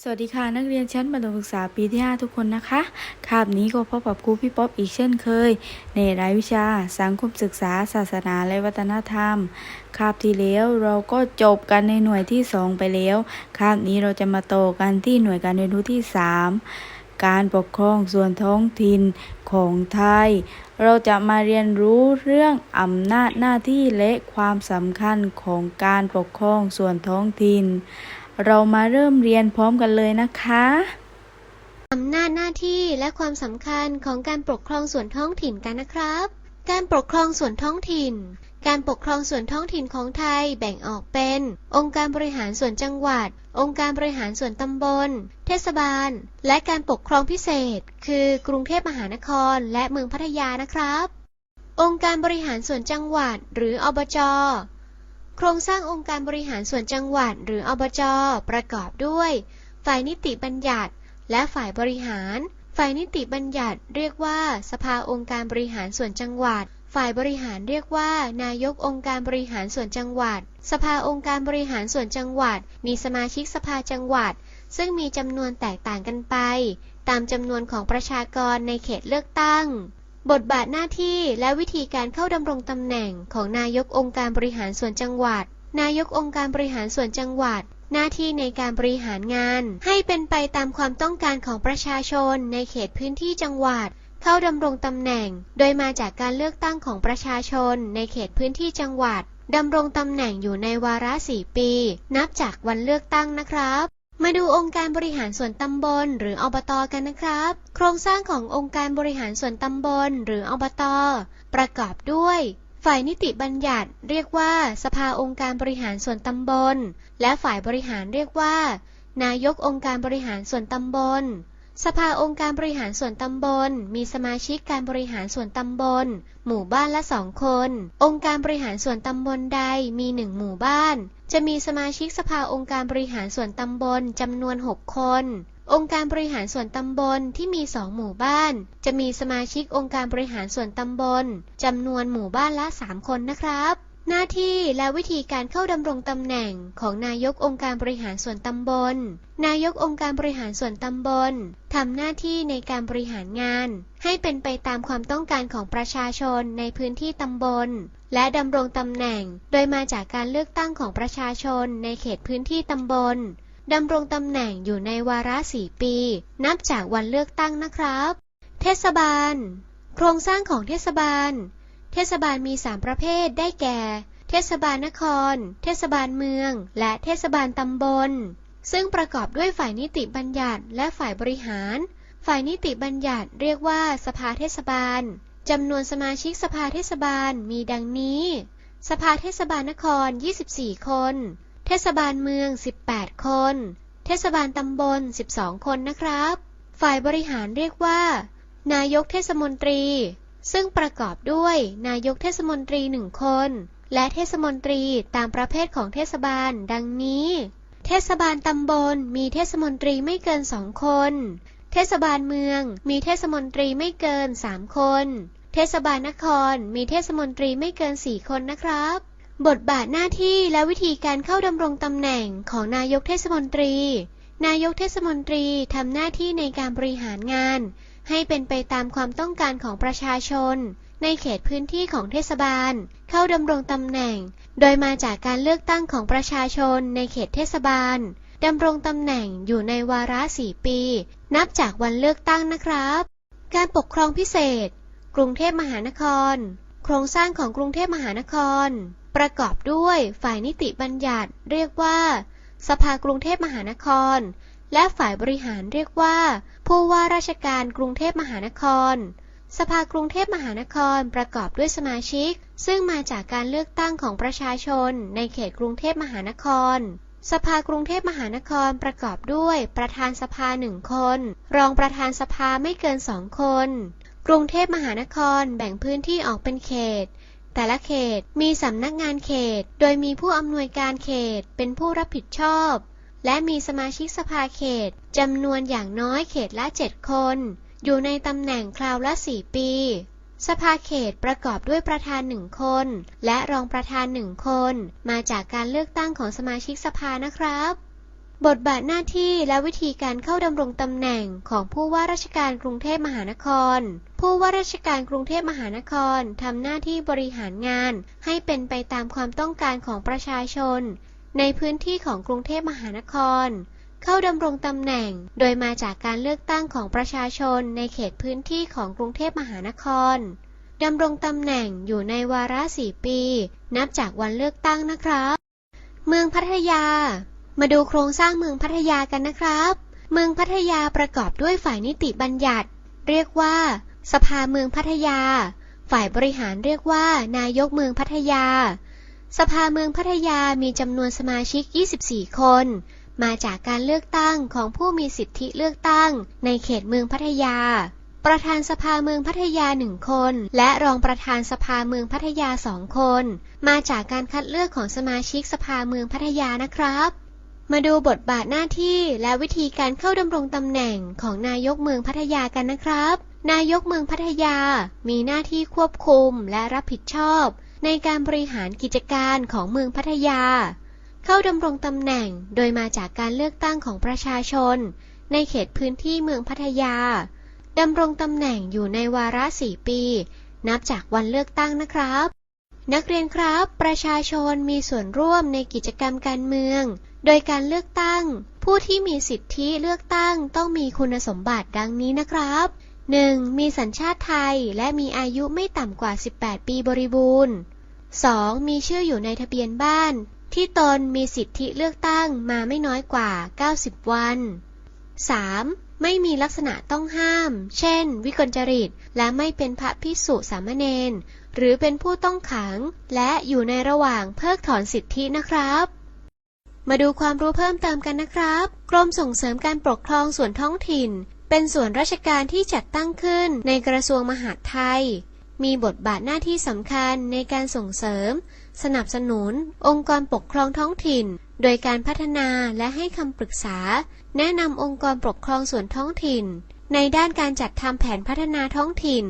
สวัสดีค่ะนักเรียนชั้นประถมศึกษาปีที่ 5 ทุกคนนะคะคาบนี้ก็พบกับครูพี่ป๊อปอีกเช่นเคย ในรายวิชา สังคมศึกษา ศาสนาและวัฒนธรรมคาบที่แล้วเราก็จบกันในหน่วยที่ 2 ไปแล้วคาบนี้เราจะมาโตอกันที่หน่วยการเรียนรู้ที่ 3 การปกครองส่วนท้องถิ่นของไทย เราจะมาเรียนรู้เรื่องอำนาจหน้าที่และความสำคัญของการปกครองส่วนท้องถิ่น เรามาเริ่มเรียนพร้อมกันเลยนะคะอำนาจหน้าที่และความสำคัญของการปกครองส่วนท้องถิ่นกันนะครับ การปกครองส่วนท้องถิ่น การปกครองส่วนท้องถิ่นของไทยแบ่งออกเป็น องค์การบริหารส่วนจังหวัด องค์การบริหารส่วนตำบล เทศบาล และการปกครองพิเศษ คือกรุงเทพมหานครและเมืองพัทยานะครับ องค์การบริหารส่วนจังหวัด หรืออบจ โครงสร้างองค์การบริหารส่วนจังหวัดหรืออบจ ประกอบด้วย ฝ่ายนิติบัญญัติ และฝ่ายบริหาร ฝ่ายนิติบัญญัติเรียกว่า สภาองค์การบริหารส่วนจังหวัด ฝ่ายบริหารเรียกว่า นายกองค์การบริหารส่วนจังหวัด สภาองค์การบริหารส่วนจังหวัด มีสมาชิกสภาจังหวัด ซึ่งมีจำนวนแตกต่างกันไป ตามจำนวนของประชากรในเขตเลือกตั้ง บทบาทหน้าที่และวิธีการเข้าดำรงตำแหน่งของนายกองค์การบริหารส่วนจังหวัด นายกองค์การบริหารส่วนจังหวัด หน้าที่ในการบริหารงาน ให้เป็นไปตามความต้องการของประชาชนในเขตพื้นที่จังหวัด เข้าดำรงตำแหน่ง โดยมาจากการเลือกตั้งของประชาชนในเขตพื้นที่จังหวัดดำรงตำแหน่งอยู่ในวาระสี่ปี นับจากวันเลือกตั้งนะครับ มาดูองค์การบริหารส่วนตำบล หรืออบตกันนะครับ โครงสร้างขององค์การบริหารส่วนตำบล หรืออบตประกอบด้วย ฝ่ายนิติบัญญัติเรียกว่า สภาองค์การบริหารส่วนตำบล และฝ่ายบริหารเรียกว่า นายกองค์การบริหารส่วนตำบล สภาองค์การบริหารส่วนตำบล มีสมาชิกการบริหารส่วนตำบล หมู่บ้านละสองคน องค์การบริหารส่วนตำบลใดมีหนึ่งหมู่บ้าน จะมีสมาชิกสภาองค์การบริหารส่วนตำบลจำนวน 6 คน องค์การบริหารส่วนตำบลที่มี 2 หมู่บ้าน จะมีสมาชิกองค์การบริหารส่วนตำบลจำนวนหมู่บ้านละ 3 คนนะครับ หน้าที่และวิธีการเข้าดำรงตำแหน่งของนายกองค์การบริหารส่วนตำบล นายกองค์การบริหารส่วนตำบลทำหน้าที่ในการบริหารงาน ให้เป็นไปตามความต้องการของประชาชนในพื้นที่ตำบล และดำรงตำแหน่ง โดยมาจากการเลือกตั้งของประชาชนในเขตพื้นที่ตำบลดำรงตำแหน่งอยู่ในวาระสี่ปี นับจากวันเลือกตั้งนะครับ เทศบาล โครงสร้างของเทศบาล เทศบาลมี 3 ประเภทได้แก่ เทศบาลนคร เทศบาลเมือง และเทศบาลตำบล ซึ่งประกอบด้วยฝ่ายนิติบัญญัติและฝ่ายบริหาร ฝ่ายนิติบัญญัติเรียกว่าสภาเทศบาลจำนวนสมาชิกสภาเทศบาลมีดังนี้ สภาเทศบาลนคร 24 คน เทศบาลเมือง 18 คน เทศบาลตำบล 12 คนนะครับ ฝ่ายบริหารเรียกว่า นายกเทศมนตรี ซึ่งประกอบด้วยนายกเทศมนตรีหนึ่งคน และเทศมนตรีตามประเภทของเทศบาล ดังนี้ เทศบาลตำบลมีเทศมนตรีไม่เกินสองคน เทศบาลเมืองมีเทศมนตรีไม่เกินสามคน เทศบาลนครมีเทศมนตรีไม่เกินสี่คนนะครับ บทบาทหน้าที่และวิธีการเข้าดำรงตำแหน่งของนายกเทศมนตรี นายกเทศมนตรีทำหน้าที่ในการบริหารงาน ให้เป็นไปตามความต้องการของประชาชน ในเขตพื้นที่ของเทศบาล เข้าดำรงตำแหน่ง โดยมาจากการเลือกตั้งของประชาชนในเขตเทศบาลดำรงตำแหน่งอยู่ในวาระสี่ปี นับจากวันเลือกตั้งนะครับ การปกครองพิเศษ กรุงเทพมหานคร โครงสร้างของกรุงเทพมหานคร ประกอบด้วยฝ่ายนิติบัญญัติ เรียกว่า สภากรุงเทพมหานคร และฝ่ายบริหารเรียกว่า ผู้ว่าราชการกรุงเทพมหานคร สภากรุงเทพมหานครประกอบด้วยสมาชิก ซึ่งมาจากการเลือกตั้งของประชาชน ในเขตกรุงเทพมหานคร สภากรุงเทพมหานครประกอบด้วยประธานสภาหนึ่งคน รองประธานสภาไม่เกินสองคน กรุงเทพมหานครแบ่งพื้นที่ออกเป็นเขตแต่ละเขตมีสำนักงานเขต โดยมีผู้อำนวยการเขตเป็นผู้รับผิดชอบ และมีสมาชิกสภาเขตจำนวนอย่างน้อยเขตละ 7 คน อยู่ในตำแหน่งคราวละ 4 ปี สภาเขตประกอบด้วยประธานหนึ่งคน และรองประธานหนึ่งคน มาจากการเลือกตั้งของสมาชิกสภานะครับ บทบาทหน้าที่และวิธีการเข้าดำรงตำแหน่งของผู้ว่าราชการกรุงเทพมหานคร ผู้ว่าราชการกรุงเทพมหานครทำหน้าที่บริหารงาน ให้เป็นไปตามความต้องการของประชาชน ในพื้นที่ของกรุงเทพมหานคร เข้าดำรงตำแหน่ง โดยมาจากการเลือกตั้งของประชาชนในเขตพื้นที่ของกรุงเทพมหานครดำรงตำแหน่งอยู่ในวาระสี่ปี นับจากวันเลือกตั้งนะครับ เมืองพัทยา มาดูโครงสร้างเมืองพัทยากันนะครับ เมืองพัทยาประกอบด้วยฝ่ายนิติบัญญัติ เรียกว่า สภาเมืองพัทยา ฝ่ายบริหารเรียกว่า นายกเมืองพัทยา สภาเมืองพัทยามีจำนวนสมาชิก 24 คน มาจากการเลือกตั้งของผู้มีสิทธิเลือกตั้งในเขตเมืองพัทยา ประธานสภาเมืองพัทยาหนึ่งคน และรองประธานสภาเมืองพัทยาสองคน มาจากการคัดเลือกของสมาชิกสภาเมืองพัทยานะครับ มาดูบทบาทหน้าที่และวิธีการเข้าดำรงตำแหน่งของนายกเมืองพัทยากันนะครับ นายกเมืองพัทยา มีหน้าที่ควบคุมและรับผิดชอบ ในการบริหารกิจการของเมืองพัทยา เข้าดำรงตำแหน่งโดยมาจากการเลือกตั้งของประชาชน ในเขตพื้นที่เมืองพัทยาดำรงตำแหน่งอยู่ในวาระสี่ปี นับจากวันเลือกตั้งนะครับ นักเรียนครับ ประชาชนมีส่วนร่วมในกิจกรรมการเมือง โดยการเลือกตั้ง ผู้ที่มีสิทธิเลือกตั้งต้องมีคุณสมบัติดังนี้นะครับ 1. มีสัญชาติไทยและมีอายุไม่ต่ำกว่า 18 ปีบริบูรณ์ 2. มีชื่ออยู่ในทะเบียนบ้าน ที่ตนมีสิทธิเลือกตั้งมาไม่น้อยกว่า 90 วัน 3. ไม่มีลักษณะต้องห้าม เช่น วิกลจริต และไม่เป็นพระพิสุสามเณร หรือเป็นผู้ต้องขัง และอยู่ในระหว่างเพิกถอนสิทธินะครับ มาดูความรู้เพิ่มเติมกันนะครับ กรมส่งเสริมการปกครองส่วนท้องถิ่น เป็นส่วนราชการที่จัดตั้งขึ้นในกระทรวงมหาดไทย มีบทบาทหน้าที่สำคัญในการส่งเสริม สนับสนุน องค์กรปกครองท้องถิ่น โดยการพัฒนาและให้คำปรึกษา แนะนำองค์กรปกครองส่วนท้องถิ่น ในด้านการจัดทำแผนพัฒนาท้องถิ่น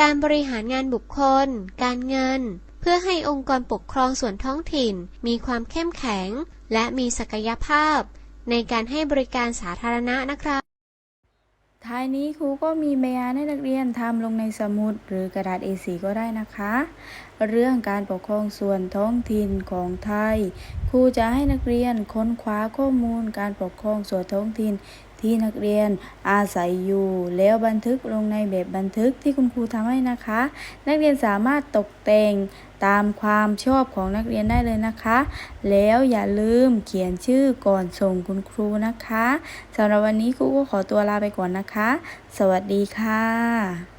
การบริหารงานบุคคล การเงิน เพื่อให้องค์กรปกครองส่วนท้องถิ่น มีความเข้มแข็ง และมีศักยภาพ ในการให้บริการสาธารณะนะครับ ท้ายนี้ครูก็มีบรรยายให้นักเรียนทำลงในสมุดหรือกระดาษ A4 ก็ได้นะคะ เรื่องการปกครองส่วนท้องถิ่นของไทย ครูจะให้นักเรียนค้นคว้าข้อมูลการปกครองส่วนท้องถิ่น ที่นักเรียนอาศัยอยู่ แล้วบันทึกลงในแบบบันทึกที่คุณครูทำให้นะคะ นักเรียนสามารถตกแต่งตามความชอบของนักเรียนได้เลยนะคะ แล้วอย่าลืมเขียนชื่อก่อนส่งคุณครูนะคะสำหรับวันนี้ครูก็ขอตัวลาไปก่อนนะคะ สวัสดีค่ะ